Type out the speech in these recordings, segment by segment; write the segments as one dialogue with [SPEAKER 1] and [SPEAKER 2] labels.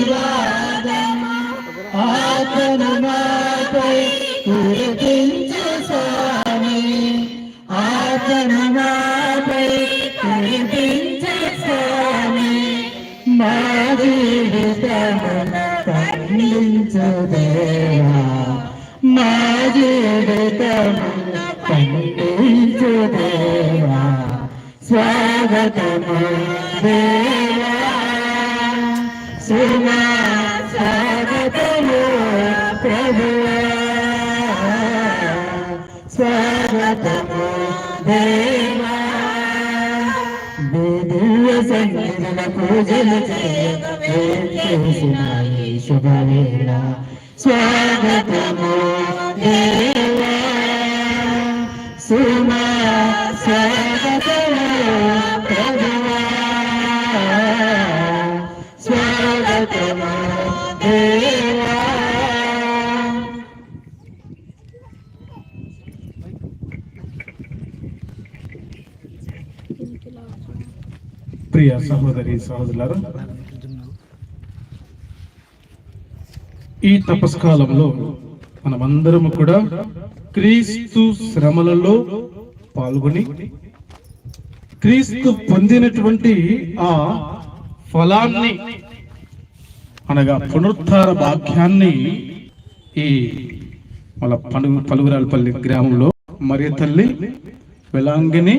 [SPEAKER 1] ఆశీర్వాదము ఆతను నాపై కురిపించు స్వామి ఆతను నాపై కురిపించు స్వామి మా జీవితమును పండించు దేవా. మా పండించు దేవా స్వాగతము. దేవా సుమా స్వాగతము ప్రభువా. స్వాగతము దేవా. దివ్య సన్నిధిన పూజలు చేసిన శుభవేళ. స్వాగతము దేవా. సుమా
[SPEAKER 2] ప్రియ సహోదరి సహోదరులారా ఈ తపస్కాలంలో మనమందరము కూడా క్రీస్తు శ్రమలలో పాల్గొని క్రీస్తు పొందినటువంటి ఆ ఫలాన్ని అనగా పునరుద్ధార భాగ్యాన్ని ఈ వాళ్ళ పలుగు పలుగురాలపల్లి గ్రామంలో మరియ తల్లి వెలాంగిని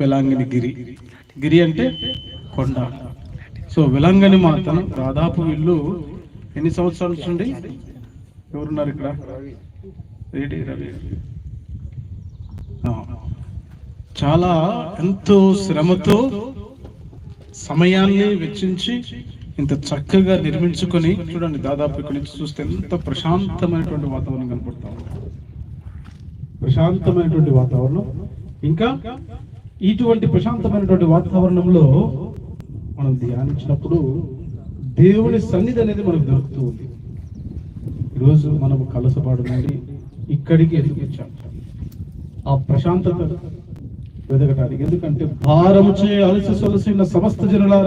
[SPEAKER 2] వెలాంగిని గిరి గిరి అంటే కొండ. సో వెలాంగని మాతను దాదాపు వీళ్ళు ఎన్ని సంవత్సరాల నుంచి ఉండి ఎవరున్నారు ఇక్కడ? రెడ్డి రవి. చాలా ఎంతో శ్రమతో సమయాన్ని వెచ్చించి ఇంత చక్కగా నిర్మించుకొని చూడండి దాదాపు ఇక్కడి నుంచి చూస్తే ఎంత ప్రశాంతమైనటువంటి వాతావరణం కనపడతా ప్రశాంతమైనటువంటి వాతావరణం. ఇంకా ఇటువంటి ప్రశాంతమైనటువంటి వాతావరణంలో మనం ధ్యానించినప్పుడు దేవుని సన్నిధి అనేది మనకు దొరుకుతూ ఉంది. ఈరోజు మనం కలసపాడు నుండి ఇక్కడికి ఎందుకు వచ్చాం ఆ ప్రశాంతత వెదగటానికి. ఎందుకంటే భారము చేయ అలసి సొలసిన సమస్త జనులారా